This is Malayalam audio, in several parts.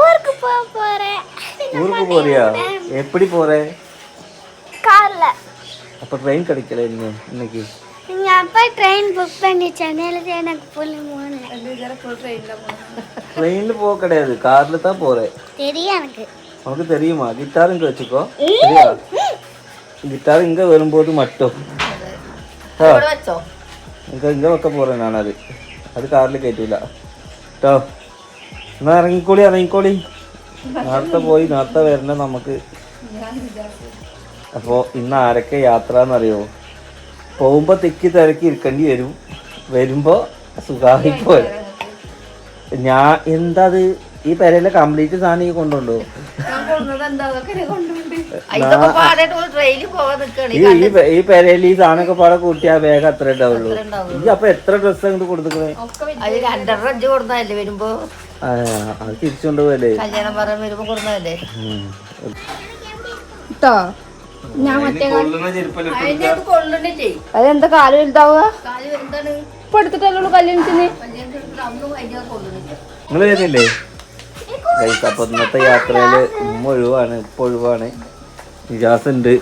ஊருக்கு போக போறேன். ஊருக்கு போறியா? எப்படி போற? கார்ல. அப்ப ட்ரெயின் கிடைக்கல இன்னைக்கு. எங்க அப்பா ட்ரெயின் புக் பண்ணி சென்னையில எனக்கு புள்ள ட்ரெயின்ல போக கிடையாது கார்ல தான் போற தெரியும் எனக்கு. உனக்கு தெரியுமா? கிட்டார் இங்க வச்சுக்கோ. சரியா? கிட்டார் இங்க வரும்போது மட்டும். വെച്ചോ ഇങ്ക ഇങ്ക വെക്ക അത് അത് കാറിൽ കയറ്റൂല കേട്ടോ എന്നാ ഇറങ്ങിക്കോളി ഇറങ്ങിക്കോളി. നേരത്തെ പോയി നേരത്തെ വരണ നമുക്ക്. അപ്പോൾ ഇന്ന് ആരൊക്കെ യാത്ര എന്നറിയോ പോകുമ്പോൾ തിക്കി തിരക്കി ഇരിക്കേണ്ടി വരും. വരുമ്പോൾ സുഖമായി പോയി ഞാൻ എന്താ അത്? ഈ പെരയിലെ കംപ്ലീറ്റ് സാധനം ഈ കൊണ്ടുണ്ടോ ഈ പെരയിൽ ഈ സാധനമൊക്കെ പാടെ കൂട്ടിയാ വേഗം അത്ര ഉണ്ടാവുള്ളൂ. ഈ അപ്പൊ എത്ര ഡ്രസ് അങ്ങോട്ട് കൊടുത്തേ അത് രണ്ടര അഞ്ച് കൊടുത്തല്ലേ വരുമ്പോ? അത് തിരിച്ചുകൊണ്ട് പോലെ കല്യാണം പറയാൻ വരുമ്പോ കൊടുത്തല്ലേ കേട്ടോ ഞാൻ മറ്റേ അതെന്താ കാൽ വലുതാവുക? ഇപ്പൊ എടുത്തിട്ടല്ലോ കല്യാണത്തിന്? നിങ്ങൾ വരുന്നില്ലേ? അപ്പൊ ഇന്നത്തെ യാത്രയിൽ ഉമ്മ ഒഴിവാണ് ഇപ്പൊ ഒഴിവാണ്. നിജാസ് ഉണ്ട്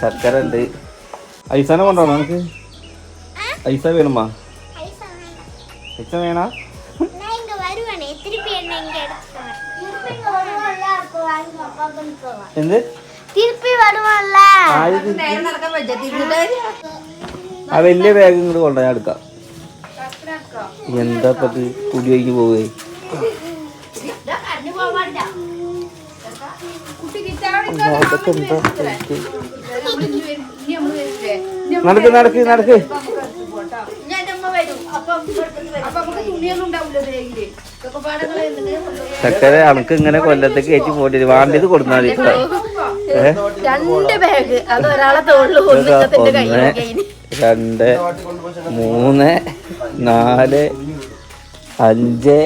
ശർക്കര ഉണ്ട് ഐസാനെ കൊണ്ടുപോകണം നമുക്ക് ഐസ വേണമ്മാ? ഐസ വേണ? എന്ത്? ആ വലിയ ബാഗ് ഇങ്ങോട്ട് കൊണ്ടുപോയി എടുക്കാം. എന്താ പറ്റി കുടിയേക്ക് പോവേ. അതൊക്കെ എന്താ നടക്ക് നടക്ക് നടക്ക്. ചക്കര അനക്ക് ഇങ്ങനെ കൊല്ലത്തേക്ക് കയറ്റി പോയിട്ട് വാണ്ടിയത് കൊടുത്താൽ മതി? രണ്ട് ബാഗ് അത് ഒരാളെ തോളിൽ ഒന്ന് രണ്ട് മൂന്ന് നാല് അഞ്ച്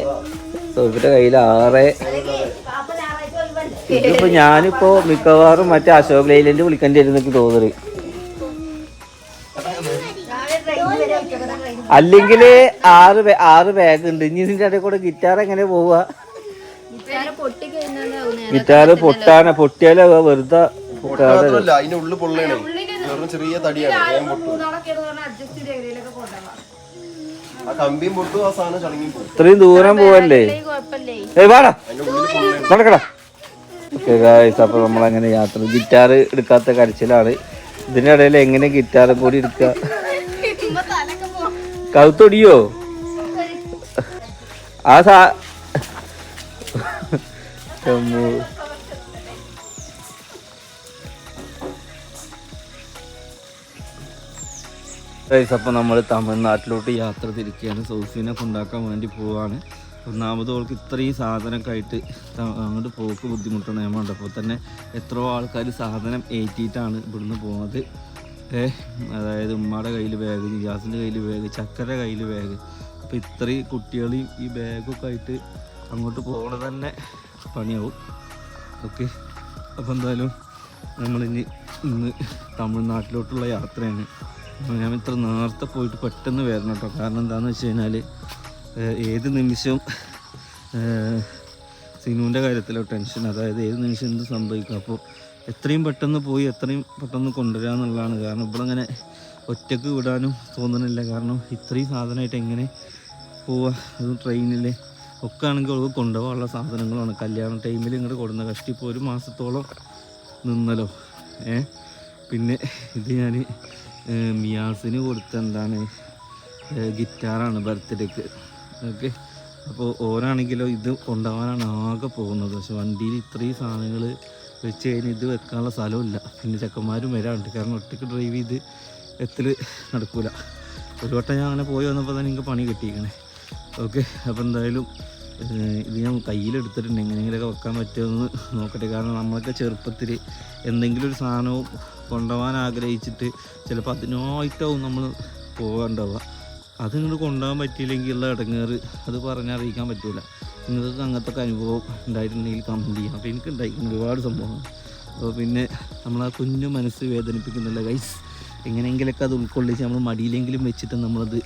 സോഫിയുടെ കയ്യിൽ ആറ് ഇതിപ്പോ ഞാനിപ്പോ മിക്കവാറും മറ്റേ അശോക് ലൈലൻഡ് വിളിക്കേണ്ടി വരും എനിക്ക് തോന്നുന്നത് അല്ലെങ്കിൽ ആറ് ആറ് ബാഗ് ഉണ്ട്. ഇനി ഇതിന്റെ ഇടയിൽ കൂടെ ഗിറ്റാർ എങ്ങനെ പോവുക ഗിറ്റാർ പൊട്ടാന. പൊട്ടിയാലോ വെറുതെ ചെറിയ തടിയാണ്. ഇത്രയും ദൂരം പോവല്ലേ? ഏ വാടാ. നടക്കടാ. അപ്പൊ നമ്മളങ്ങനെ യാത്ര. ഗിറ്റാർ എടുക്കാത്ത കരച്ചിലാണ്. ഇതിനിടയിൽ എങ്ങനെ ഗിറ്റാർ കൂടി എടുക്കുക കൗത്തൊടിയോ? ആ സാ അപ്പോൾ നമ്മൾ തമിഴ്നാട്ടിലോട്ട് യാത്ര തിരിക്കുകയാണ്. സൗഫിനെ കൊണ്ടാക്കാൻ വേണ്ടി പോവാണ്. ഒന്നാമത് അവൾക്ക് ഇത്രയും സാധനമൊക്കെ ആയിട്ട് അങ്ങോട്ട് പോക്ക് ബുദ്ധിമുട്ടാണ്. ഞാൻ കണ്ടപ്പോൾ തന്നെ എത്രയോ ആൾക്കാർ സാധനം ഏറ്റിയിട്ടാണ് ഇവിടുന്ന് പോകുന്നത് അതായത് ഉമ്മയുടെ കയ്യിൽ ബാഗ് നിജാസിന്റെ കയ്യിൽ ബാഗ് ചക്കര കയ്യിൽ ബാഗ് അപ്പോൾ ഇത്രയും കുട്ടികളെയും ഈ ബാഗൊക്കെ ആയിട്ട് അങ്ങോട്ട് പോകണത് തന്നെ പണിയാവും. ഓക്കെ. അപ്പോൾ എന്തായാലും നമ്മളിനി ഇന്ന് തമിഴ്നാട്ടിലോട്ടുള്ള യാത്രയാണ്. ഞാൻ ഇത്ര നേരത്തെ പോയിട്ട് പെട്ടെന്ന് വരണം കേട്ടോ. കാരണം എന്താണെന്ന് വെച്ച് കഴിഞ്ഞാൽ ഏത് നിമിഷം സിനുവിന്റെ കാര്യത്തിലോ ടെൻഷൻ അതായത് ഏത് നിമിഷം എന്ത് സംഭവിക്കും? അപ്പോൾ എത്രയും പെട്ടെന്ന് പോയി എത്രയും പെട്ടെന്ന് കൊണ്ടുവരിക എന്നുള്ളതാണ്. കാരണം ഇവിടെങ്ങനെ ഒറ്റയ്ക്ക് വിടാനും തോന്നുന്നില്ല. കാരണം ഇത്രയും സാധനമായിട്ട് എങ്ങനെ പോവുക അതും ട്രെയിനിൽ ഒക്കെ ആണെങ്കിൽ അവൾക്ക് കൊണ്ടുപോകാനുള്ള സാധനങ്ങളാണ്. കല്യാണ ടൈമിൽ ഇങ്ങോട്ട് കൊടുന്ന കഷ്ടി ഇപ്പോൾ ഒരു മാസത്തോളം നിന്നല്ലോ. ഏ പിന്നെ ഇത് ഞാൻ മിയാസിന് കൊടുത്ത എന്താണ് ഗിറ്റാറാണ് ബർത്ത്ഡേക്ക്. ഓക്കെ. അപ്പോൾ ഓരാണെങ്കിലോ ഇത് കൊണ്ടുപോകാനാണ് ആകെ പോകുന്നത്. പക്ഷെ വണ്ടിയിൽ ഇത്രയും സാധനങ്ങൾ വെച്ച് കഴിഞ്ഞാൽ ഇത് വെക്കാനുള്ള സ്ഥലമില്ല. പിന്നെ ചെക്കന്മാരും വരാറുണ്ട് കാരണം ഒറ്റയ്ക്ക് ഡ്രൈവ് ചെയ്ത് എത്തിൽ നടക്കൂല. ഒരു വട്ടം ഞാൻ അങ്ങനെ പോയി വന്നപ്പോൾ തന്നെ എനിക്ക് പണി കിട്ടിയിരിക്കണേ. ഓക്കെ. അപ്പോൾ എന്തായാലും ഇത് ഞാൻ കയ്യിലെടുത്തിട്ടുണ്ട്. എങ്ങനെയെങ്കിലുമൊക്കെ വെക്കാൻ പറ്റുമെന്ന് നോക്കട്ടെ. കാരണം നമ്മളൊക്കെ ചെറുപ്പത്തിൽ എന്തെങ്കിലും ഒരു സാധനവും കൊണ്ടുപോകാൻ ആഗ്രഹിച്ചിട്ട് ചിലപ്പോൾ അതിനായിട്ടാവും നമ്മൾ പോകാണ്ടാവുക. അത് ഇങ്ങോട്ട് കൊണ്ടുപോകാൻ പറ്റിയില്ലെങ്കിൽ ഉള്ള ഇടങ്ങേറ് അത് പറഞ്ഞറിയിക്കാൻ പറ്റില്ല നിങ്ങൾക്ക് അങ്ങനത്തെ അനുഭവം ഉണ്ടായിട്ടുണ്ടെങ്കിൽ കമന്റ് ചെയ്യാം. അപ്പോൾ എനിക്ക് ഉണ്ടായിരിക്കുന്നു ഒരുപാട് സംഭവം അപ്പോൾ പിന്നെ ആ കുഞ്ഞു മനസ്സ് വേദനിപ്പിക്കുന്നില്ല ഗൈസ് എങ്ങനെയെങ്കിലൊക്കെ അത് ഉൾക്കൊള്ളിച്ച് നമ്മൾ മടിയിലെങ്കിലും വെച്ചിട്ട് നമ്മളത്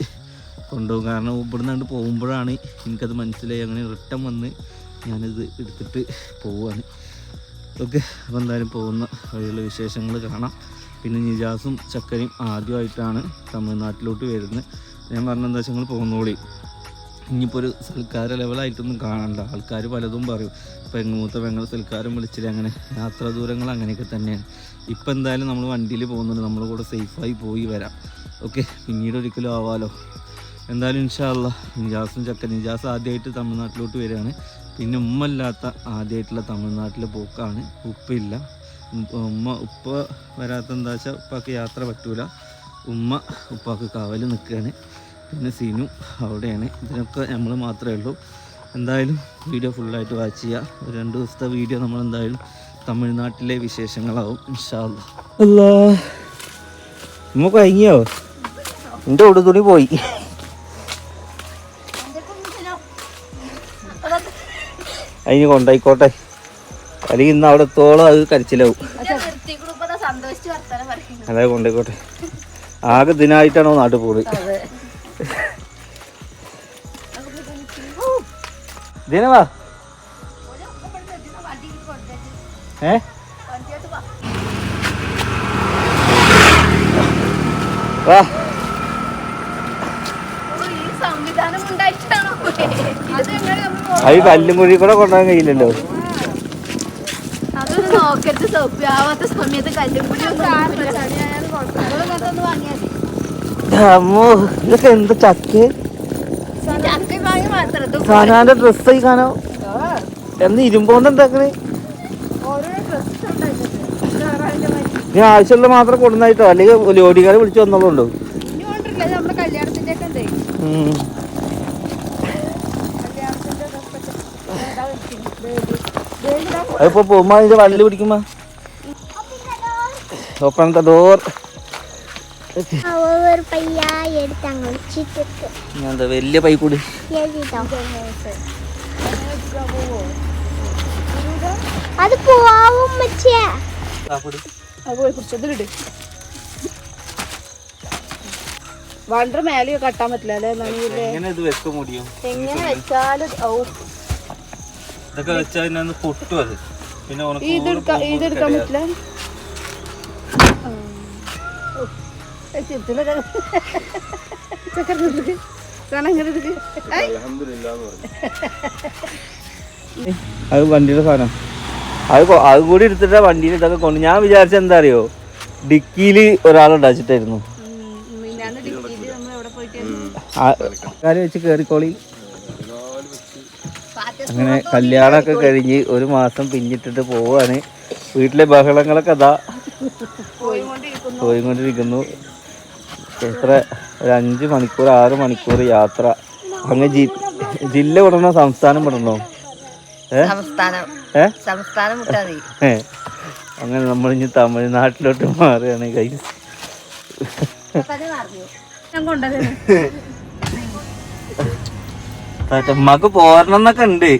കൊണ്ടുപോകും. കാരണം ഇവിടുന്ന് അങ്ങോട്ട് പോകുമ്പോഴാണ് എനിക്കത് മനസ്സിലായി. അങ്ങനെ റിട്ടേൺ വന്ന് ഞാനിത് എടുത്തിട്ട് പോവുകയാണ് ഓക്കെ അപ്പോൾ എന്തായാലും പോകുന്ന വഴിയുള്ള വിശേഷങ്ങൾ കാണാം. പിന്നെ നിജാസും ചക്കരയും ആദ്യമായിട്ടാണ് തമിഴ്നാട്ടിലോട്ട് വരുന്നത്. ഞാൻ പറഞ്ഞ എന്താ വെച്ചാൽ നിങ്ങൾ പോകുന്നോളി ഇനിയിപ്പോൾ ഒരു സൽക്കാര ലെവലായിട്ടൊന്നും കാണണ്ട. ആൾക്കാർ പലതും പറയും. പെങ്ങൂത്ത പെങ്ങൾ സൽക്കാരം വിളിച്ചിട്ട് അങ്ങനെ. യാത്രാ ദൂരങ്ങൾ അങ്ങനെയൊക്കെ തന്നെയാണ്. ഇപ്പം എന്തായാലും നമ്മൾ വണ്ടിയിൽ പോകുന്നുണ്ട്. നമ്മുടെ കൂടെ സേഫായി പോയി വരാം. ഓക്കെ? പിന്നീട് ഒരിക്കലും ആവാലോ. എന്തായാലും ഇൻഷാല്ല നിജാസും ചക്ക നിജാസ് ആദ്യമായിട്ട് തമിഴ്നാട്ടിലോട്ട് വരികയാണ്. പിന്നെ ഉമ്മ ഇല്ലാത്ത ആദ്യമായിട്ടുള്ള തമിഴ്നാട്ടിലെ പോക്കാണ്. ഉപ്പയില്ല ഉം- ഉമ്മ ഉപ്പ വരാത്ത എന്താ വെച്ചാൽ ഉപ്പൊക്കെ യാത്ര പറ്റൂല. ഉമ്മ ഉപ്പാക്ക് കാവൽ നിൽക്കുകയാണ് പിന്നെ സീനു അവിടെയാണ്. ഇതിനൊക്കെ നമ്മൾ മാത്രമേ ഉള്ളൂ. എന്തായാലും വീഡിയോ ഫുള്ളായിട്ട് വാച്ച് ചെയ്യുക ഒരു രണ്ട് ദിവസത്തെ വീഡിയോ നമ്മൾ എന്തായാലും തമിഴ്നാട്ടിലെ വിശേഷങ്ങളാവും ഇൻഷാല്ല അല്ലാ. ഉമ്മ കഴിഞ്ഞോ എന്റെ ഉടുതുണി പോയി. അതിന് കൊണ്ടായിക്കോട്ടെ. അല്ലെങ്കിൽ ഇന്ന് അവിടെ തോളം അത് കരച്ചിലാവും. അതായത് വർത്താനം പറയുന്നു അതെ കൊണ്ടായിക്കോട്ടെ. ആകെ ദിനായിട്ടാണോ നാട്ടിൽ പോകുന്നത് ദിനവാ ഏ? വാ. അത് കല്ലും കുഴി കൂടെ കൊണ്ടുപോകാൻ കഴിയില്ലല്ലോ. സമയത്ത് കല്ലും കൂടി വാങ്ങിയാൽ അമ്മോ ഇതൊക്കെ എന്ത് ചക്ക്? ഡ്രസ്സ് ആയി കാണോ. എന്ന് ഇരുമ്പോണ്ട് എന്താക്കണേ ഇനി ആവശ്യമുള്ള മാത്രം കൊടുന്നായിട്ടോ അല്ലെങ്കിൽ ലോഡിക്കാരെ വിളിച്ചു ഉണ്ട്. അതിപ്പോ പോകുമ്പോ അതിന്റെ വള്ളി പിടിക്കുമ്പോ. ഓപ്പൺ ദ ഡോർ എന്താ വലിയ പൈ കൂടി. അത് പോവാവും മച്ചേ. വണ്ടർ മേലെ കട്ടാൻ പറ്റില്ല അല്ലേ? എങ്ങനെ ഇത് വെക്ക മുടിയും? എങ്ങനെ വെച്ചാലും ഇതൊക്കെ വെച്ചാൽ പൊട്ടും അത്. പിന്നെ ഇതെടുക്കാൻ പറ്റില്ല? അത് വണ്ടിയുടെ സാധനം. അത് അത് കൂടി എടുത്തിട്ടാ വണ്ടിയിൽ ഇതൊക്കെ കൊണ്ട് ഞാൻ വിചാരിച്ച എന്താ അറിയോ ഡിക്കിയിൽ ഒരാളുണ്ടാച്ചിട്ടായിരുന്നു കാര്യം വെച്ച് കയറിക്കോളി അങ്ങനെ കല്യാണമൊക്കെ കഴിഞ്ഞ് ഒരു മാസം പിന്നിട്ടിട്ട് പോവാണ്. വീട്ടിലെ ബഹളങ്ങളൊക്കെ അതാ. പോയിക്കൊണ്ടിരിക്കുന്നു. എത്ര ഒരു അഞ്ച് മണിക്കൂർ ആറ് മണിക്കൂർ യാത്ര. അങ്ങ് ജി ജില്ല വിടണോ? സംസ്ഥാനം വിടണോ? ഏഹ്. അങ്ങനെ നമ്മൾ ഇനി തമിഴ്നാട്ടിലോട്ട് മാറുകയാണ് കൈ മക്ക് പോരണം എന്നൊക്കെ ഉണ്ട്.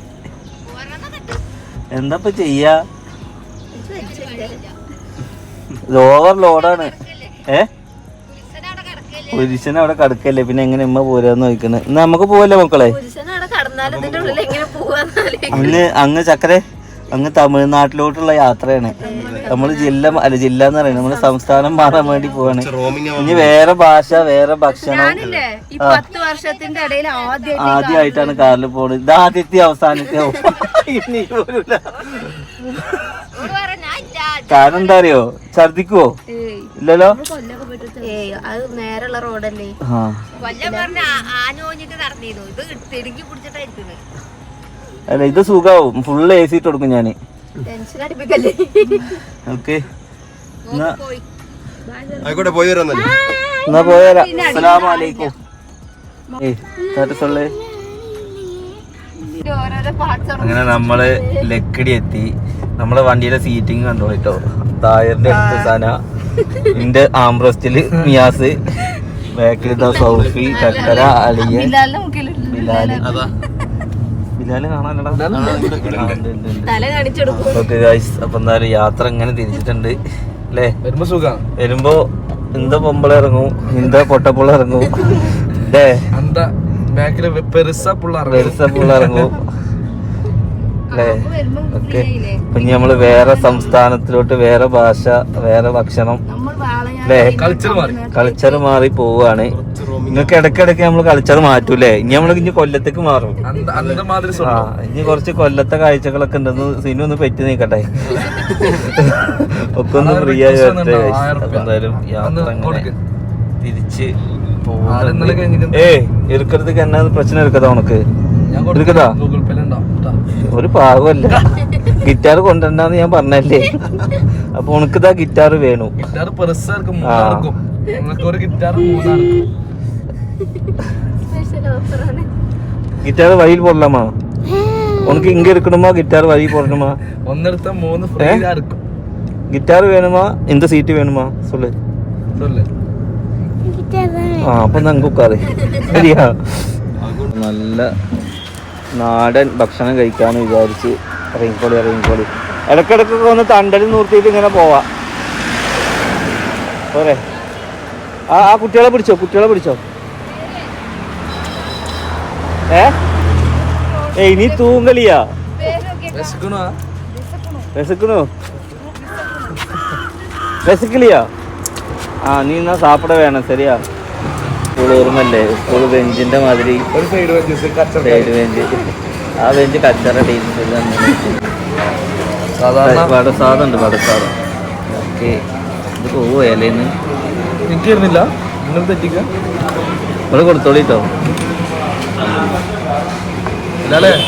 എന്താ ഇപ്പൊ ചെയ്യാ? ഓവർ ലോഡാണ് ഏ? പുരുഷൻ അവിടെ കടക്കല്ലേ? പിന്നെ എങ്ങനെ ഉമ്മ പോരാന്ന് ചോദിക്കണേ എന്നാ നമുക്ക് പോവല്ലേ മക്കളെ? പോവാന്നാൽ അങ്ങ് അങ്ങ് ചക്കരെ അങ്ങ് തമിഴ്നാട്ടിലോട്ടുള്ള യാത്രയാണ്. നമ്മൾ ജില്ല അല്ല ജില്ല എന്ന് പറയുന്നത് നമ്മൾ സംസ്ഥാനം മാറാൻ വേണ്ടി പോവാണ്. ഇനി വേറെ ഭാഷ വേറെ ഭക്ഷണം. ആദ്യമായിട്ടാണ് കാറിൽ പോണത്. ഇത് ആദ്യത്തെ അവസാനത്തെ ഇനി. കാരണം എന്താ അറിയോ ഛർദിക്കുവോ ഇല്ലല്ലോ? അത് നേരെയുള്ള റോഡല്ലേ. അല്ല ഇത് സുഖാവും. ഫുള്ള് എ സി ഇട്ട് കൊടുക്കും ഞാൻ. ഓക്കെ. ആയിക്കോട്ടെ പോയി വരാം എന്നാ പോയാലോ അസ്സലാമലൈക്കും അങ്ങനെ നമ്മൾ ലക്കിടി എത്തി. നമ്മളെ വണ്ടിയുടെ സീറ്റിംഗ് കണ്ടോ കേട്ടോ തായറിന്റെ അടുത്ത് സന നിന്റെ ആംബ്രസ്റ്റിൽ മിയാസ് ബാക്കിൽ സൗഫി ചക്കര അലിയ അപ്പൊ എന്തായാലും യാത്ര ഇങ്ങനെ തിരിച്ചിട്ടുണ്ട്. അല്ലേ? വരുമ്പോ സുഖം വരുമ്പോ എന്താ പൊമ്പള ഇറങ്ങും. എന്താ പൊട്ടപ്പുള്ള ഇറങ്ങും. അല്ലേ? പെരുസ പുള്ള ഇറങ്ങും. അല്ലേ ഓക്കെ. ഇപ്പൊ നമ്മൾ വേറെ സംസ്ഥാനത്തിലോട്ട് വേറെ ഭാഷ വേറെ ഭക്ഷണം അല്ലേ കൾച്ചർ മാറി പോവാണ്. നിങ്ങൾക്ക് ഇടയ്ക്കിടയ്ക്ക് നമ്മൾ കൾച്ചർ മാറ്റൂലേ ഇനി നമ്മൾ ഇനി കൊല്ലത്തേക്ക് മാറും. ആ ഇനി കുറച്ച് കൊല്ലത്തെ കാഴ്ചകളൊക്കെ ഉണ്ടെന്ന് സിനിമ ഒന്ന് പെറ്റി നീക്കട്ടെ. ഒക്കെ ഒന്ന് ഫ്രീ ആയി വരട്ടെ. എന്തായാലും യാത്ര അങ്ങനെ തിരിച്ച് പോകുന്നത് ഏ ഇറുക്കരുത് എന്നാ പ്രശ്നം എടുക്കതാ ഉണക്ക്. ഒരു പാകമല്ല ഗിറ്റാർ കൊണ്ടുവരണ്ടെന്ന് ഞാൻ പറഞ്ഞല്ലേ? അപ്പൊ ഉണക്കിതാ ഗിറ്റാർ വേണു. ഗിറ്റാർ ഗിറ്റാർ വഴിയിൽ പോടലാമാ ഉനക്ക് ഇങ്ങ എടുക്കണമാ ഗിറ്റാർ വഴി പൊള്ളണമാ ഒന്നെടുത്ത മൂന്ന് ഗിറ്റാർ വേണുമാ എന്ത് സീറ്റ് വേണുമാ? സൊല്ലു ആ അപ്പൊ നമുക്ക് ശരിയാ. നല്ല നാടൻ ഭക്ഷണം കഴിക്കാന്ന് വിചാരിച്ച്. ഇറങ്ങിക്കോളി ഇറങ്ങിക്കോളി ഇടക്കിടക്കൊക്കെ ഒന്ന് തണ്ടലിൽ നിർത്തിയിട്ട് ഇങ്ങനെ പോവാ. പോരെ. ആ ആ കുട്ടികളെ പിടിച്ചോ കുട്ടികളെ പിടിച്ചോ. ഏ? ഏയ് നീ തൂങ്കലിയാ വിശക്കണോ? വിശക്കില്ലയാ ആ നീ എന്നാ സാപ്പിട വേണം ശരിയാ. സ്കൂൾ ഓർമ്മല്ലേ സ്കൂൾ ബെഞ്ചിന്റെ മാതിരി ഒരു സൈഡ് സൈഡ് ബെഞ്ച് ആ ബെഞ്ച് കച്ചറ ടീച്ചർ സാധാരണ വടസാദം ഓക്കെ. ഇത് പോവോ ഇലേന്ന് എനിക്ക് ഇരുന്നില്ല നിങ്ങൾ തെറ്റിക്ക? നിങ്ങൾ കൊടുത്തോളിട്ടോ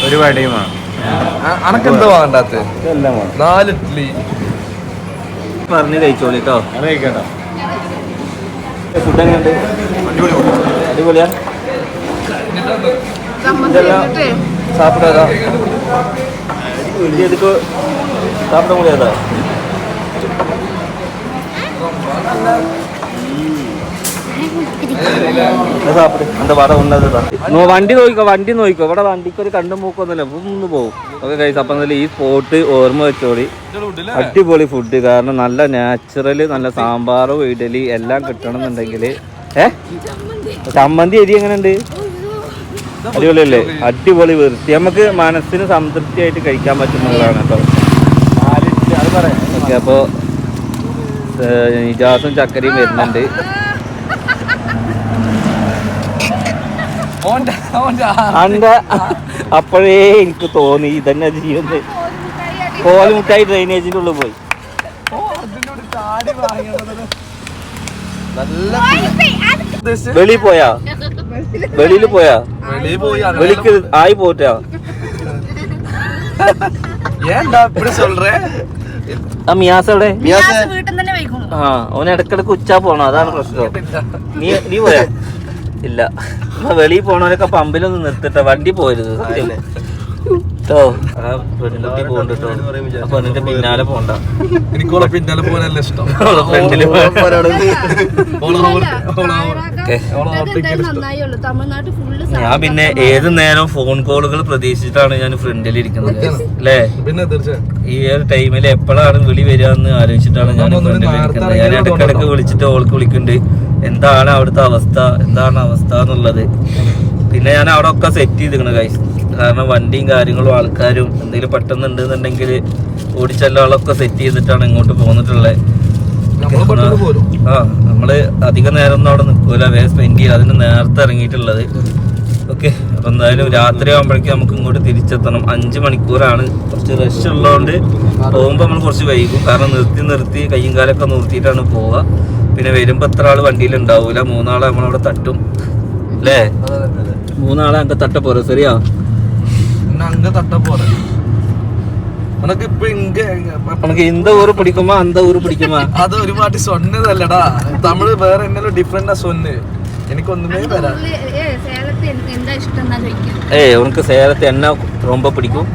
ഒരു വടയുമാ അനക്ക് എന്താ വേണ്ടാത്ത ഇതെല്ലാം നാല് ഇഡ്ഡലി പറഞ്ഞ് കഴിച്ചോളിട്ടോ അറിയിക്കട്ടോ കഴിക്കട്ടോ. ഫുഡ് എങ്ങനെയുണ്ട്? അടിപൊളിയാ. ഇതെല്ലാം സാപ്പിടാതാ. എതുക്കോ സാപ്പിട മുടിയാതാ എന്താ വട ഉണ്ടതാ നോ വണ്ടി നോക്കിക്കോ വണ്ടി നോക്കിക്കോ. ഇവിടെ വണ്ടിക്ക് ഒരു കണ്ടും മൂക്കൊന്നുമില്ല ഒന്ന് പോകും ഓക്കെ കഴിച്ചു അപ്പം ഈ സ്പോട്ട് ഓർമ്മ വെച്ചോളി അടിപൊളി ഫുഡ് കാരണം നല്ല നാച്ചുറൽ നല്ല സാമ്പാറും ഇഡലി എല്ലാം കിട്ടണമെന്നുണ്ടെങ്കിൽ. ഏ? ചമ്മന്തി എരി എങ്ങനെയുണ്ട്? അടിപൊളിയല്ലേ? അടിപൊളി വൃത്തി. നമുക്ക് മനസ്സിന് സംതൃപ്തിയായിട്ട് കഴിക്കാൻ പറ്റുന്നതാണ് കേട്ടോ. ഓക്കെ അപ്പോൾ നിജാസും ചക്കരയും വരുന്നുണ്ട്. അന്റെ അപ്പോഴേ എനിക്ക് തോന്നി ഇതന്നെ ചെയ്യുന്നത്. കോലുമുട്ടായി ഡ്രെയിനേജിന്റെ ഉള്ളിൽ പോയി. വെളിയിൽ പോയാ? വെളിയിൽ പോയാ? വെളിക്ക് ആയി പോറ്റാ? ആ മിയാസ് ആ ഓൻ ഇടക്കിടക്ക് ഉച്ചാ പോണോ. അതാണ് പ്രശ്നം. നീ നീ പോയാ? ഇല്ല. വെളിയിൽ പോണവരൊക്കെ പമ്പിലൊന്നും നിർത്തിട്ട വണ്ടി പോരുത് സത്യം. കേട്ടോ ആ പെൺകുട്ടി പോകണ്ട കേട്ടോ അപ്പൊ അതിന്റെ പിന്നാലെ പോണ്ട. എനിക്കോളെ പിന്നാലെ പോകാനല്ല ഇഷ്ടം. ഫ്രണ്ടിൽ ഞാൻ പിന്നെ ഏത് നേരം ഫോൺ കോളുകൾ പ്രതീക്ഷിച്ചിട്ടാണ് ഞാൻ ഫ്രണ്ടിൽ ഇരിക്കുന്നത്? അല്ലേ പിന്നെ ഈ ഒരു ടൈമിൽ എപ്പോഴാണ് വിളി വരിക എന്ന് ആലോചിച്ചിട്ടാണ് ഞാൻ ഫ്രണ്ടിൽ ഇരിക്കുന്നത്. ഞാൻ ഇടക്കിടക്ക് വിളിച്ചിട്ട് ഓൾക്ക് വിളിക്കുന്നുണ്ട്. എന്താണ് അവിടുത്തെ അവസ്ഥ? എന്താണ് അവസ്ഥ എന്നുള്ളത്. പിന്നെ ഞാൻ അവിടെ ഒക്കെ സെറ്റ് ചെയ്തിരിക്കണ കൈസ് കാരണം വണ്ടിയും കാര്യങ്ങളും ആൾക്കാരും എന്തെങ്കിലും പെട്ടെന്ന് ഉണ്ടെന്നുണ്ടെങ്കിൽ ഓടിച്ചെല്ലാളൊക്കെ സെറ്റ് ചെയ്തിട്ടാണ് ഇങ്ങോട്ട് പോന്നിട്ടുള്ളത്. ആ നമ്മൾ അധിക നേരം ഒന്നും അവിടെ നിൽക്കൂല. വേ സ്പെൻഡ് ചെയ്യുക അതിന് നേരത്തെ ഇറങ്ങിയിട്ടുള്ളത്. ഓക്കെ അപ്പൊ എന്തായാലും രാത്രി ആകുമ്പോഴേക്കും നമുക്ക് ഇങ്ങോട്ട് തിരിച്ചെത്തണം. അഞ്ച് മണിക്കൂറാണ്. കുറച്ച് റഷ് ഉള്ളതുകൊണ്ട് പോകുമ്പോൾ നമ്മൾ കുറച്ച് വൈകും. കാരണം നിർത്തി നിർത്തി കയ്യും കാലൊക്കെ നിർത്തിയിട്ടാണ് പോവുക. പിന്നെ വരുമ്പോ എത്ര ആള് വണ്ടിയിൽ ഉണ്ടാവൂല മൂന്നാളെ നമ്മളവിടെ തട്ടും അല്ലേ മൂന്നാളെ അങ്ങ് തട്ട പോരെ ശരിയാ இன்னும் அங்க தட்ட போறேன் உனக்கு இப்ப இங்க നമുക്ക് ഇന്ത ഊര് പിടിക്കുമ്പോ അന്ത ഊര് പിടിക്കുമ്പോ അത് ഒരു വാട്ടി சொன்னதல்லடா തമിഴ് വേറെ എന്തെങ്കിലും ഡിഫറെന്റാ സൊന്ന് എനിക്ക് ഒന്നുമേ വരാ സേലത്ത് എനിക്ക് എന്താ ഇഷ്ടം എന്നാ ചോദിക്കാം ഏയ് ഉനക്ക് സേലത്ത് എന്നെ ரொம்ப പിടിക്കും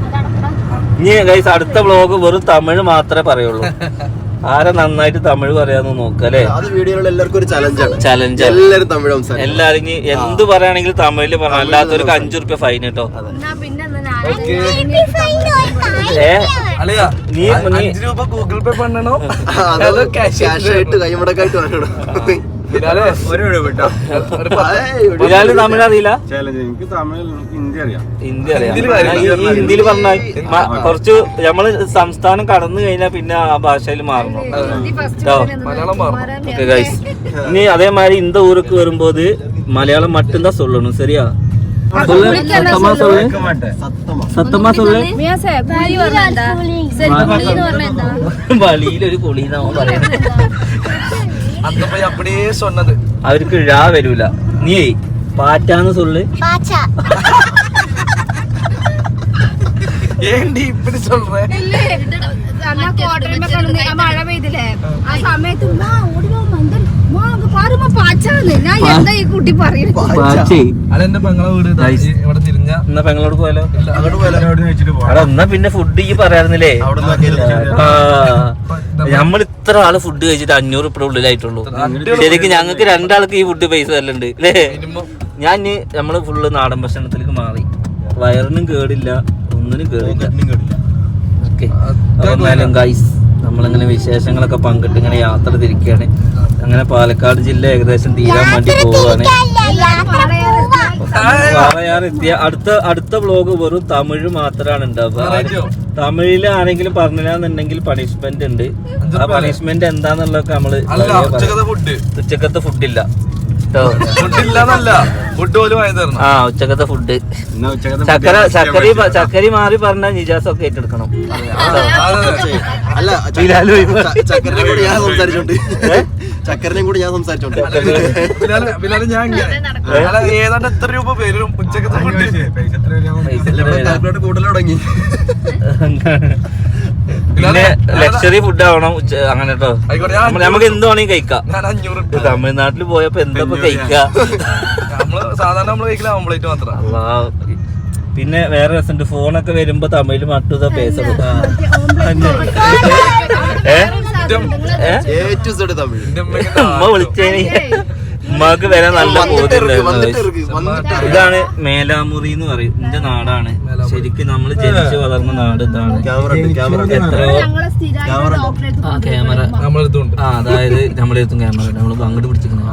ഇനി ഗൈസ് അടുത്ത വ്ലോഗ് വെറും തമിഴ് മാത്രമേ പറയുള്ളൂ ആരെ നന്നായിട്ട് തമിഴ് പറയാന്ന് നോക്കല്ലേ അത് എല്ലാവർക്കും ഒരു ചലഞ്ചാണ് ചലഞ്ച് തമിഴ് സംസാരിക്കും. എല്ലാരും എന്ത് പറയുകയാണെങ്കിലും തമിഴിൽ പറയാം അല്ലാത്തവർക്ക് അഞ്ചു റുപ്യ ഫൈൻ കേട്ടോ. നീ- രൂപ ഗൂഗിൾ പേ പണ്ണണോ ക്യാഷ് cash cash ആയിട്ട് കൈമുടക്കായിട്ട് വേണം ബിലാലേ, ഒരു രൂപ കിട്ടാം ഒരു പ- ബിലാല് തമിഴ് അറിയില്ല ചാലഞ്ച് എനിക്ക് തമിഴ് ഹിന്ദി അറിയാം ഹിന്ദി അറിയാം ഹിന്ദിയിൽ ആ, കാര്യം ഈ- ഈ പറഞ്ഞാൽ ഹിന്ദിയിൽ പറഞ്ഞാൽ മ- കുറച്ച് നമ്മള് സംസ്ഥാനം കടന്നു കഴിഞ്ഞാൽ പിന്നെ ആ ഭാഷയിൽ മാറണം ട്ടോ. മലയാളം മാറും ഓക്കെ ഗൈസ് ഇനി അതേമാതിരി இந்த ஊருக்கு வரும்போது மலையாளம் மட்டும்தான் சொல்லணும் சரியா சொல்லு சத்தமா சொல்லு சத்தமா சொல்லு മിയാസേ പുളി പറഞ്ഞാ ശരി പുളി എന്ന് പറഞ്ഞാ എന്താ വഴിയിലൊരു കുളിന്നാവും പറയുന്നത് അവർക്ക് രാ വരൂല. നീ പാറ്റാന്ന് സൊല്ല്. ഏണ്ടി ഇപ്പടി മഴ ആ എന്നാ പിന്നെ ഫുഡ് ഈ പറയാറുന്നില്ലേ? നമ്മൾ ഇത്ര ആൾ ഫുഡ് കഴിച്ചിട്ട് അഞ്ഞൂറ് ഇപ്പഴ ഉള്ളിലായിട്ടുള്ളൂ. ശരിക്കും ഞങ്ങൾക്ക് രണ്ടാൾക്ക് ഈ ഫുഡ് പൈസ തല്ലുണ്ട് അല്ലേ ഞാൻ ഇനി നമ്മൾ ഫുള്ള് നാടൻ ഭക്ഷണത്തിലേക്ക് മാറി. വയറിനും കേടില്ല ഒന്നിനും കേടില്ല. ഓക്കെ. എന്നാലും ഗൈസ് നമ്മളിങ്ങനെ വിശേഷങ്ങളൊക്കെ പങ്കിട്ട് ഇങ്ങനെ യാത്ര തിരിക്കുകയാണ് അങ്ങനെ പാലക്കാട് ജില്ല ഏകദേശം തീരാൻ വേണ്ടി പോവുകയാണ് എത്തിയ അടുത്ത അടുത്ത ബ്ലോഗ് വെറും തമിഴ് മാത്രമാണ് ഉണ്ടാവുക? തമിഴിൽ ആരെങ്കിലും പറഞ്ഞില്ലാന്നുണ്ടെങ്കിൽ പണിഷ്മെന്റ് ഉണ്ട് ആ പണിഷ്മെന്റ് എന്താന്നുള്ളതൊക്കെ നമ്മൾ. ഉച്ചക്കത്തെ ഫുഡ് ഫുഡില്ല കേട്ടോ ഫുഡ്? ഇല്ലാന്നല്ല ഫുഡ് പോലും വാങ്ങി തരണം. ആ ഉച്ചക്കത്തെ ഫുഡ്. ചക്കര ചക്കരി ചക്കരി മാറി പറഞ്ഞാൽ നിജാസ് ഒക്കെ ഏറ്റെടുക്കണം അല്ല ചക്കരനെ കൂടി ഞാൻ സംസാരിച്ചോണ്ട്. ചക്കരനെയും കൂടി ഞാൻ സംസാരിച്ചോണ്ട്. ഞാൻ ഏതാണ്ട് എത്ര രൂപ പേരും ഉച്ചക്കത്തെ ഫുഡ്? കൂടുതൽ തുടങ്ങി. പിന്നെ ലക്ഷറി ഫുഡ് ആവണം അങ്ങനെ കേട്ടോ നമുക്ക് എന്ത് വേണമെങ്കിൽ കഴിക്കാം. തമിഴ്നാട്ടിൽ പോയപ്പോ എന്താ കഴിക്കാം? സാധാരണ നമ്മൾ ഓംപ്ലേറ്റ് മാത്രം. പിന്നെ വേറെ രസമുണ്ട് ഫോണൊക്കെ വരുമ്പോ തമിഴിൽ മട്ടുത പേസ ഏ? ഏ എ ഉമ്മക്ക് വരെ നല്ല. ഇതാണ് മേലാമുറി എന്ന് പറയും. എന്റെ നാടാണ്. ശരിക്കും നമ്മൾ ജനിച്ചു വളർന്ന നാട് ഇതാണ്. Camera camera. എത്രയോ നമ്മളെടുത്തുണ്ട് ആ അതായത് നമ്മളെടുത്തും ക്യാമറ നമ്മൾ അങ്ങോട്ട് പിടിച്ചിരിക്കുന്നത്.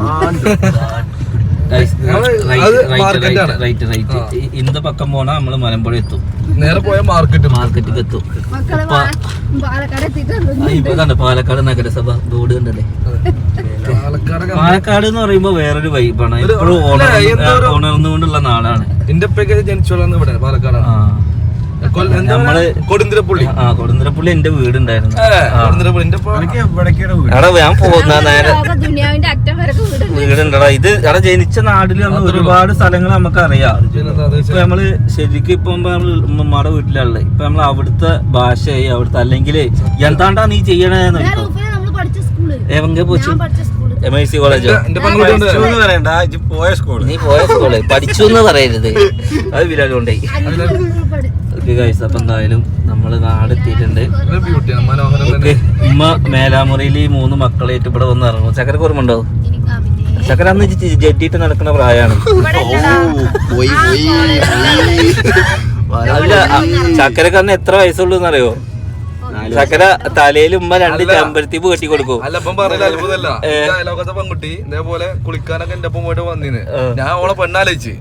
ഇന്ത പക്കം പോണാ നമ്മൾ മലമ്പുഴ എത്തും. നേരെ പോയ മാർക്കറ്റ് മാർക്കറ്റിൽ എത്തും. ഇപ്പൊ കണ്ട പാലക്കാട് നഗരസഭ ബോർഡ് കണ്ടല്ലേ? പാലക്കാട് പാലക്കാട് എന്ന് പറയുമ്പോ വേറൊരു വൈബാണ് ഉണർന്നുകൊണ്ടുള്ള നാടാണ് എന്റെ ഉപ്പയൊക്കെ ജനിച്ചു ഇവിടെ പാലക്കാടാണ്. നമ്മൾ കൊടുന്തിരപ്പുള്ളി. ആ കൊടുന്തരപ്പള്ളി എന്റെ വീടുണ്ടായിരുന്നു. എടാ ഞാൻ പോകുന്ന നേരെ. ലോക ദുനിയാവിന്റെ അറ്റം വരെ വീടുണ്ട്. വീടുണ്ടടാ. ഇത് എടാ ജനിച്ച നാട്ടിൽ നമ്മൾ ഒരുപാട് സ്ഥലങ്ങൾ നമുക്ക് അറിയാം ഇപ്പൊ നമ്മൾ ശരിക്കും ഇപ്പൊ നമ്മൾ ഉമ്മമാടെ വീട്ടിലുള്ളത് ഇപ്പൊ നമ്മൾ അവിടുത്തെ ഭാഷയായി അവിടുത്തെ അല്ലെങ്കിൽ എന്താണ്ടാ നീ ചെയ്യണേന്ന് എവങ്ക പോച്ചു? ഞാൻ പഠിച്ച സ്കൂൾ. എം ഐ സി കോളേജോ? പറയണ്ട. പോയ സ്കൂൾ നീ പോയ സ്കൂൾ. പഠിച്ചു എന്ന് പറയരുത്. അത് വിരാട് കൊണ്ടേ ഓക്കെ ഗൈസ് അപ്പൊ എന്തായാലും നമ്മൾ നാടെത്തിയിട്ടുണ്ട്. ഉമ്മ മേലാമുറിയിൽ ഈ മൂന്ന് മക്കളായിട്ട് ഇവിടെ വന്ന് ഇറങ്ങും. ചക്കരക്ക് ആ ചക്കര അന്ന് ജെട്ടിയിട്ട് നടക്കുന്ന പ്രായമാണ്. ചക്കരക്ക് അന്ന് എത്ര വയസ്സുള്ളൂ എന്നറിയോ? ചക്കര തലയിൽ ഉമ്മ രണ്ട് ചെമ്പരത്തിപ്പ് കെട്ടി കൊടുക്കും അല്ല ഇപ്പം പറയില്ല അത്ഭുതമല്ല എന്റെ അയലോകത്തെ പെൺകുട്ടി ഇതേപോലെ കുളിക്കാനൊക്കെ എന്റെ ഒപ്പം പോയിട്ട് വന്നിന് ഞാൻ അവളെ പെണ്ണാലോചിച്ച്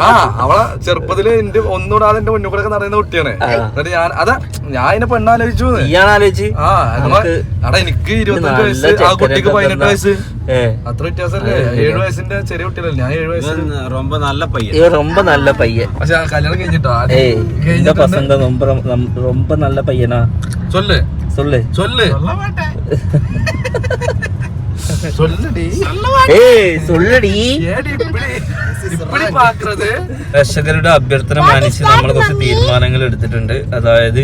ആ അവളെ ചെറുപ്പത്തില് എന്റെ ഒന്നുകൂടാതെ എന്റെ മുന്നിൽ നടന്ന കുട്ടിയാണ് എന്നിട്ട് ഞാൻ അതാ ഞാൻ അതിനെ പെണ്ണാലോചിച്ചു ഇയാൾ ആലോചിച്ച് ആ നമുക്ക് എടാ എനിക്ക് ഇരുപത്തഞ്ച് നല്ല വയസ്സ് ആ കുട്ടിക്ക് ചെക്കനൊക്കെ പതിനെട്ട് തന്നാ. വയസ്സ് ഏ അത്ര വ്യത്യാസമല്ലേ ഏഴു വയസ്സിന്റെ ചെറിയ കുട്ടികളല്ലേ ഞാൻ ഏഴു വയസ്സ് ரொம்ப நல்ல പയ്യൻ ഇവ ரொம்ப നല്ല പയ്യൻ പക്ഷെ ആ കല്യാണം കഴിഞ്ഞിട്ടോ ഏയ് இந்த കഴിഞ്ഞിട്ടുണ്ട് பசங்க ரொம்ப ரொம்ப- ரொம்ப நல்ல பையனா ചൊല്ല് சொல்லு ചൊല്ല് ചൊല്ലടി ഏയ് சொல்லடி ഏടി ഇപ്പിടി ഇപ്പിടി പാക്കുന്നത് പ്രേക്ഷകരുടെ അഭ്യർത്ഥന മാനിച്ച് നമ്മൾ കുറച്ച് തീരുമാനങ്ങൾ എടുത്തിട്ടുണ്ട് അതായത്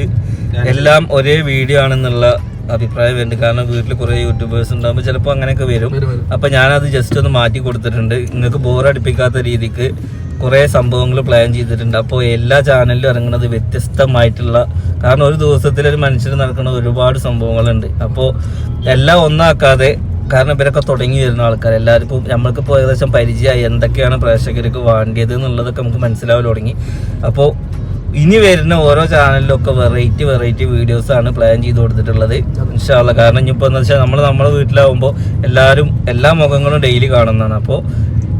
എല്ലാം ഒരേ വീഡിയോ ആണെന്നുള്ള അഭിപ്രായം വരുന്നുണ്ട് കാരണം വീട്ടിൽ കുറെ യൂട്യൂബേഴ്സ് ഉണ്ടാകുമ്പോൾ ചിലപ്പോൾ അങ്ങനെയൊക്കെ വരും അപ്പൊ ഞാനത് ജസ്റ്റ് ഒന്ന് മാറ്റി കൊടുത്തിട്ടുണ്ട് നിങ്ങൾക്ക് ബോറടിപ്പിക്കാത്ത രീതിക്ക് കുറെ സംഭവങ്ങൾ പ്ലാൻ ചെയ്തിട്ടുണ്ട്. അപ്പോൾ എല്ലാ ചാനലിലും ഇറങ്ങുന്നത് വ്യത്യസ്തമായിട്ടുള്ള കാരണം ഒരു ദിവസത്തിൽ ഒരു മനുഷ്യന് നടക്കുന്ന ഒരുപാട് സംഭവങ്ങളുണ്ട്. അപ്പോൾ എല്ലാം ഒന്നാക്കാതെ കാരണം ഇവരൊക്കെ തുടങ്ങി വരുന്ന ആൾക്കാർ എല്ലാവർക്കും നമ്മൾക്കിപ്പോൾ ഏകദേശം പരിചയമായി എന്തൊക്കെയാണ് പ്രേക്ഷകർക്ക് വേണ്ടിയത് എന്നുള്ളതൊക്കെ നമുക്ക് മനസ്സിലാവൽ തുടങ്ങി. അപ്പോൾ ഇനി വരുന്ന ഓരോ ചാനലിലൊക്കെ വെറൈറ്റി വെറൈറ്റി വീഡിയോസ് ആണ് പ്ലാൻ ചെയ്ത് കൊടുത്തിട്ടുള്ളത്. ഇൻഷാല്ല കാരണം ഇനിയിപ്പോൾ എന്താ വെച്ചാൽ നമ്മൾ നമ്മുടെ വീട്ടിലാവുമ്പോൾ എല്ലാവരും എല്ലാ മുഖങ്ങളും ഡെയിലി കാണുന്നതാണ്. അപ്പോൾ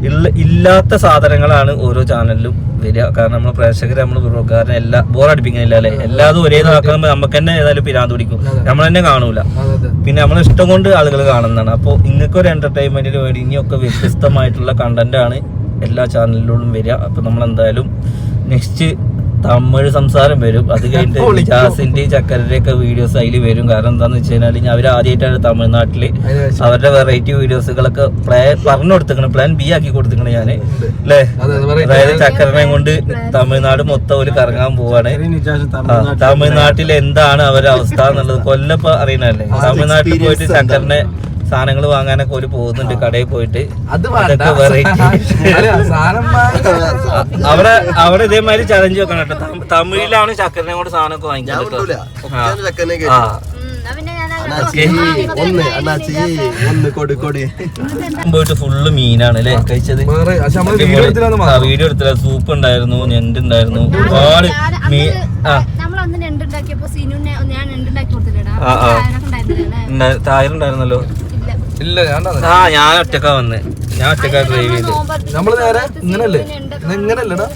ഇല്ല ഇല്ലാത്ത സാധനങ്ങളാണ് ഓരോ ചാനലിലും വരിക. കാരണം നമ്മൾ പ്രേക്ഷകർ നമ്മൾ കാരണം എല്ലാ ബോറടിപ്പിക്കുന്നില്ല അല്ലേ? എല്ലാതും ഒരേ ഇതാക്കുമ്പോൾ നമുക്ക് തന്നെ ഏതായാലും പിരാന്ത് പിടിക്കും. നമ്മൾ തന്നെ കാണൂല. പിന്നെ നമ്മൾ ഇഷ്ടം കൊണ്ട് ആളുകൾ കാണുന്നതാണ്. അപ്പോൾ ഇങ്ങനൊക്കെ ഒരു എന്റർടൈൻമെന്റിന് വേണ്ടി ഇനിയൊക്കെ വ്യത്യസ്തമായിട്ടുള്ള കണ്ടന്റ് ആണ് എല്ലാ ചാനലിലൂടെയും വരിക. അപ്പൊ നമ്മൾ എന്തായാലും നെക്സ്റ്റ് തമിഴ് സംസാരം വരും. അത് കഴിഞ്ഞിട്ട് ജാസിന്റെ ചക്കരന്റെ ഒക്കെ വീഡിയോസ് അതിൽ വരും. കാരണം എന്താന്ന് വെച്ച് കഴിഞ്ഞാൽ അവർ ആദ്യമായിട്ടാണ് തമിഴ്നാട്ടിൽ അവരുടെ വെറൈറ്റി വീഡിയോസുകളൊക്കെ പ്ലാൻ പറഞ്ഞു കൊടുത്തിക്കണം പ്ലാൻ ബി ആക്കി കൊടുത്തിക്കണം ഞാൻ. അല്ലേ? അതായത് ചക്കരനെ കൊണ്ട് തമിഴ്നാട് മൊത്തം ഒരു കറങ്ങാൻ പോവാണ്. തമിഴ്നാട്ടിൽ എന്താണ് അവരുടെ അവസ്ഥ എന്നുള്ളത് കൊല്ലപ്പോ അറിയണല്ലേ തമിഴ്നാട്ടിൽ പോയിട്ട് ചക്കറിനെ സാധനങ്ങൾ വാങ്ങാനൊക്കെ ഒരു പോകുന്നുണ്ട് കടയിൽ പോയിട്ട്. അവിടെ അവിടെ ഇതേമാതിരി ചലഞ്ച് വെക്കണം കേട്ടോ. തമി- തമിഴിലാണ് ചക്കരനെ കൊണ്ട് സാധനമൊക്കെ വാങ്ങിക്കാൻ പോയിട്ട് ഫുള്ള് മീനാണ് അല്ലേ? കഴിച്ചത്. വീഡിയോ എടുത്തില്ല സൂപ്പ് ഉണ്ടായിരുന്നു ഞണ്ട് ഉണ്ടായിരുന്നു. ഒരുപാട് മീൻ ആ. ഞാൻ ഉണ്ടായിരുന്നല്ലോ തായറുണ്ടായിരുന്നല്ലോ ഇല്ല ഞാൻ ആ ഞാൻ ഒറ്റക്കാ വന്ന്. ഞാൻ ഒറ്റക്കാ ഡ്രൈവ് ചെയ്ത്. നമ്മൾ നേരെ ഇങ്ങനല്ലേ? ഇങ്ങനല്ലടാ.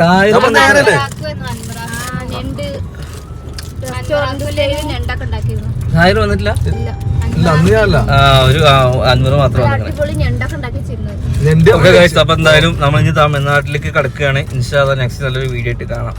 താഴെ നേരല്ലേ തായറ് വന്നിട്ടില്ല. ഒരു അൻപത് മാത്രം അപ്പൊ എന്തായാലും നമ്മൾ ഇനി തമിഴ്നാട്ടിലേക്ക് കിടക്കുകയാണ്. ഇൻഷാ നെക്സ്റ്റ് നല്ലൊരു വീഡിയോ ആയിട്ട് കാണാം.